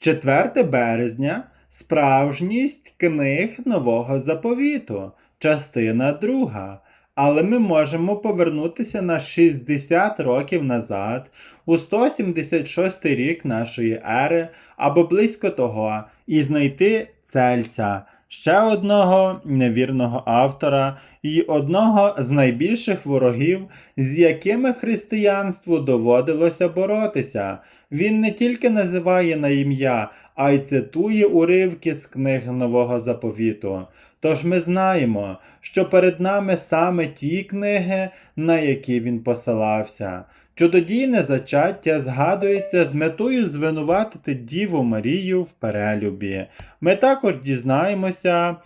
4 березня Справжність книг Нового Заповіту, частина 2. Але ми можемо повернутися на 60 років назад, у 176 рік нашої ери або близько того, і знайти Цельця, ще одного невірного автора і одного з найбільших ворогів, з якими християнству доводилося боротися. Він не тільки називає на ім'я, а й цитує уривки з книг Нового Заповіту. Тож ми знаємо, що перед нами саме ті книги, на які він посилався. Чудодійне зачаття згадується з метою звинуватити Діву Марію в перелюбі. Ми також дізнаємося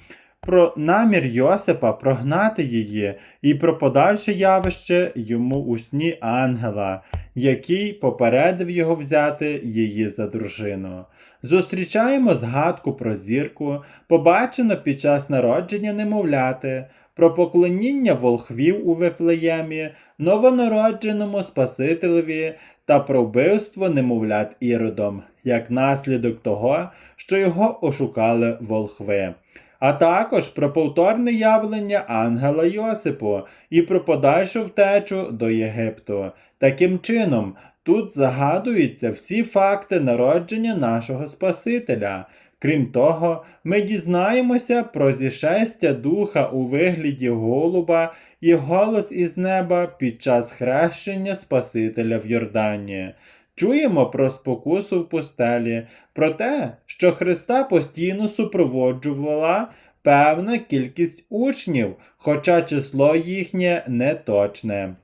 про намір Йосипа прогнати її і про подальше явище йому у сні ангела, який попередив його взяти її за дружину. Зустрічаємо згадку про зірку, побачено під час народження немовляти, про поклоніння волхвів у Вифлеємі, новонародженому Спасителеві та про вбивство немовлят Іродом, як наслідок того, що його ошукали волхви. А також про повторне явлення ангела Йосипу і про подальшу втечу до Єгипту. Таким чином, тут загадуються всі факти народження нашого Спасителя. Крім того, ми дізнаємося про зішестя духа у вигляді голуба і голос із неба під час хрещення Спасителя в Йордані. Чуємо про спокусу в пустелі, про те, що Христа постійно супроводжувала певна кількість учнів, хоча число їхнє не точне.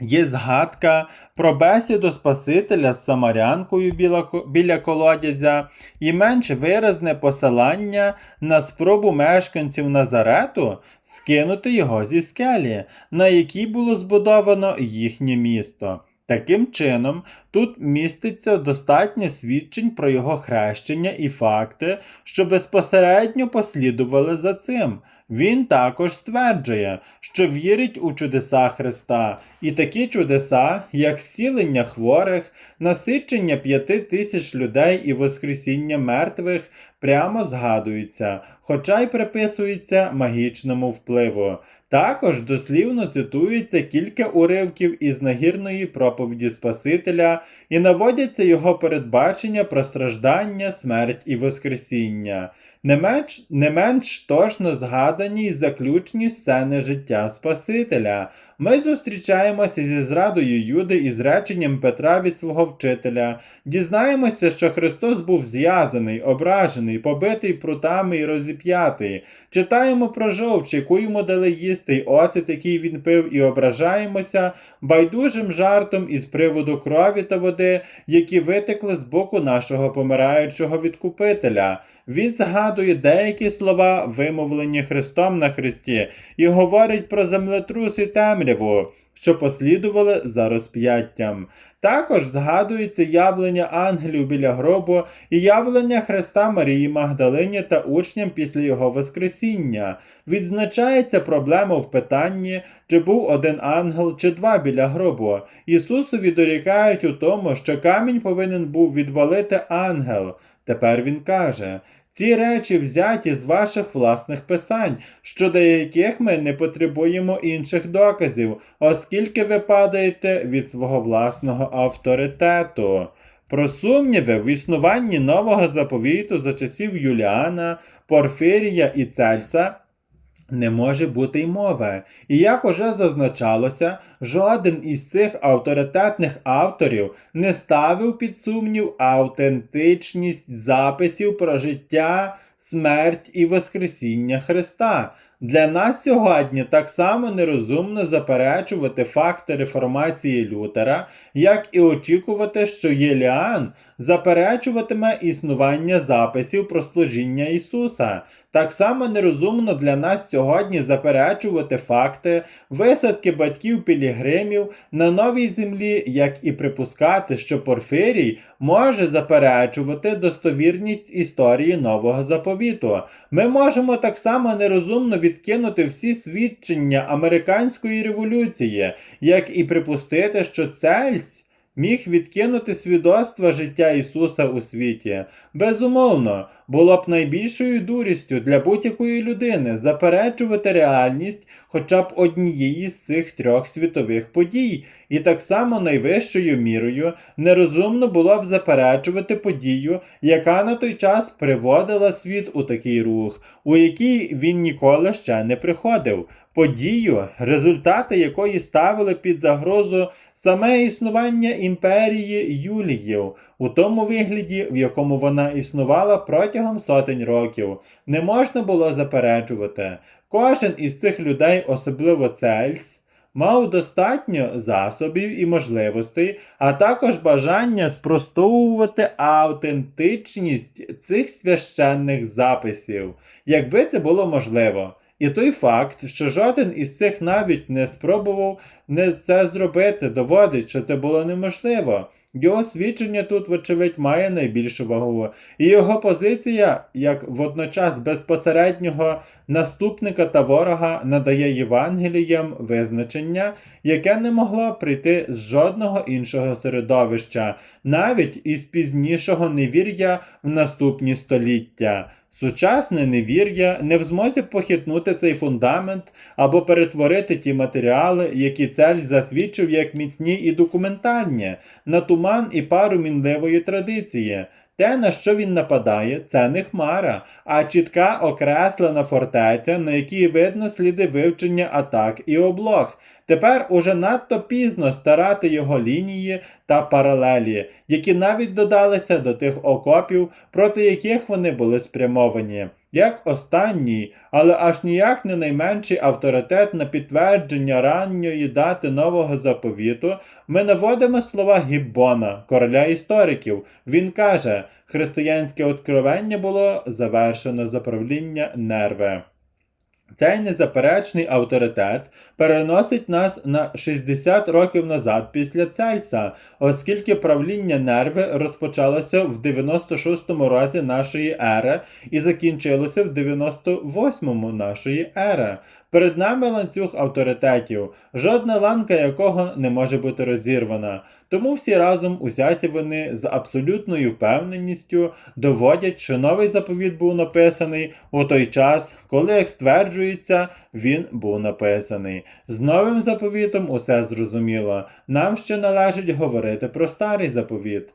Є згадка про бесіду Спасителя з Самарянкою біля, біля колодязя і менш виразне посилання на спробу мешканців Назарету скинути його зі скелі, на якій було збудовано їхнє місто. Таким чином, тут міститься достатньо свідчень про його хрещення і факти, що безпосередньо послідували за цим. Він також стверджує, що вірить у чудеса Христа, і такі чудеса, як зцілення хворих, насичення п'яти тисяч людей і воскресіння мертвих, прямо згадуються, хоча й приписуються магічному впливу. Також дослівно цитується кілька уривків із нагірної проповіді Спасителя і наводяться його передбачення про страждання, смерть і Воскресіння. Не менш, не менш точно згадані й заключні сцени життя Спасителя. Ми зустрічаємося зі зрадою Юди і зреченням Петра від свого вчителя. Дізнаємося, що Христос був зв'язаний, ображений, побитий прутами і розіп'ятий. Читаємо про жовч, яку йому дали їсти, оцет, який він пив, і ображаємося байдужим жартом із приводу крові та води, які витекли з боку нашого помираючого відкупителя. Він згадує деякі слова, вимовлені Христом на Христі, і говорить про землетрус і темряву, що послідували за розп'яттям. Також згадується явлення ангелів біля гробу і явлення Христа Марії Магдалині та учням після його Воскресіння. Відзначається проблема в питанні, чи був один ангел чи два біля гробу. Ісусові дорікають у тому, що камінь повинен був відвалити ангел. Тепер він каже. Ці речі взяті з ваших власних писань, щодо яких ми не потребуємо інших доказів, оскільки ви падаєте від свого власного авторитету. Про сумніви в існуванні нового заповіту за часів Юліана, Порфирія і Цельса не може бути й мови. І як уже зазначалося, жоден із цих авторитетних авторів не ставив під сумнів автентичність записів про життя, смерть і Воскресіння Христа. Для нас сьогодні так само нерозумно заперечувати факти реформації Лютера, як і очікувати, що Єліан заперечуватиме існування записів про служіння Ісуса. Так само нерозумно для нас сьогодні заперечувати факти висадки батьків пілігримів на новій землі, як і припускати, що Порфирій може заперечувати достовірність історії нового заповіту. Ми можемо так само нерозумно відкинути всі свідчення американської революції, як і припустити, що Цельсь міг відкинути свідоцтво життя Ісуса у світі. Безумовно, було б найбільшою дурістю для будь-якої людини заперечувати реальність хоча б однієї з цих трьох світових подій, і так само найвищою мірою нерозумно було б заперечувати подію, яка на той час приводила світ у такий рух, у який він ніколи ще не приходив. Подію, результати якої ставили під загрозу саме існування імперії Юліїв у тому вигляді, в якому вона існувала протягом сотень років, не можна було заперечувати. Кожен із цих людей, особливо Цельс, мав достатньо засобів і можливостей, а також бажання спростовувати аутентичність цих священних записів, якби це було можливо. І той факт, що жоден із цих навіть не спробував не це зробити, доводить, що це було неможливо. Його свідчення тут, вочевидь, має найбільшу вагу, і його позиція, як водночас безпосереднього наступника та ворога, надає Євангеліям визначення, яке не могло прийти з жодного іншого середовища, навіть із пізнішого невір'я в наступні століття. Сучасне невір'я не в змозі похитнути цей фундамент або перетворити ті матеріали, які цель засвідчив як міцні і документальні, на туман і пару мінливої традиції. Те, на що він нападає, це не хмара, а чітка окреслена фортеця, на якій видно сліди вивчення атак і облог. Тепер уже надто пізно старати його лінії та паралелі, які навіть додалися до тих окопів, проти яких вони були спрямовані. Як останній, але аж ніяк не найменший авторитет на підтвердження ранньої дати нового заповіту, ми наводимо слова Гіббона, короля істориків. Він каже, християнське откровення було завершено за правління нерви. Цей незаперечний авторитет переносить нас на 60 років назад після Цельса, оскільки правління нерви розпочалося в 96-му році нашої ери і закінчилося в 98-му нашої ери. Перед нами ланцюг авторитетів, жодна ланка якого не може бути розірвана. Тому всі разом узяті вони з абсолютною впевненістю доводять, що новий заповіт був написаний у той час, коли, як стверджується, він був написаний. З новим заповітом усе зрозуміло. Нам ще належить говорити про старий заповіт.